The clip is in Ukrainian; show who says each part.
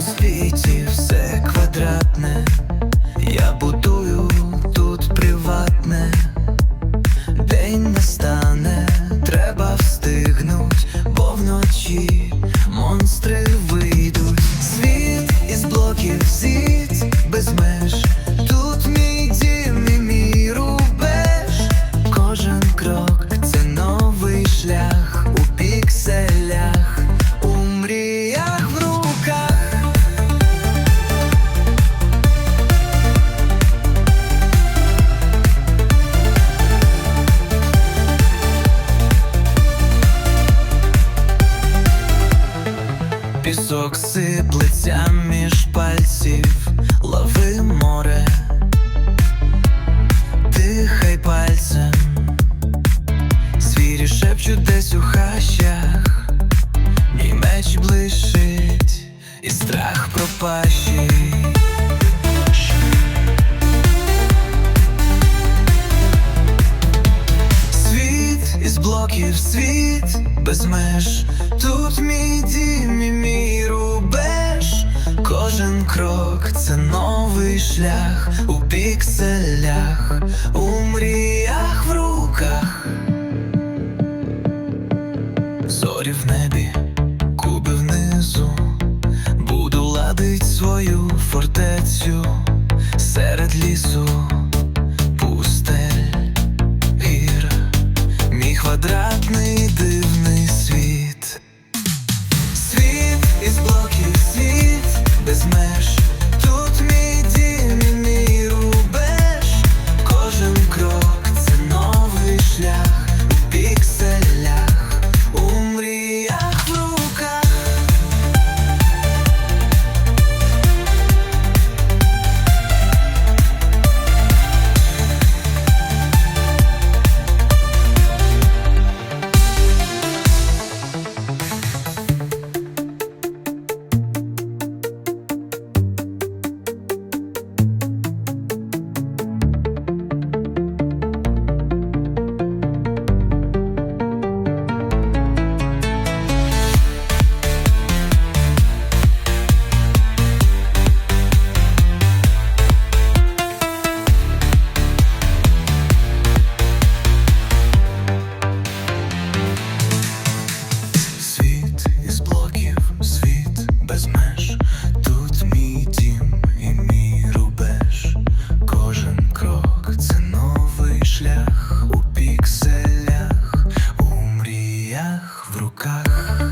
Speaker 1: світі все квадратне, я будую тут приватне, день настане, треба встигнуть, бо вночі монстри Пісок сиплеться між пальців, лови море, дихай пальцем, звірі шепчуть десь у хащах, мій меч блищить, і страх пропащий. Блоків, світ без меж. Тут мій дім і мій рубеж. Кожен крок це новий шлях у пікселях, у мріях в руках. Зорі в небі, куби внизу. Буду ладить свою фортецю без в руках.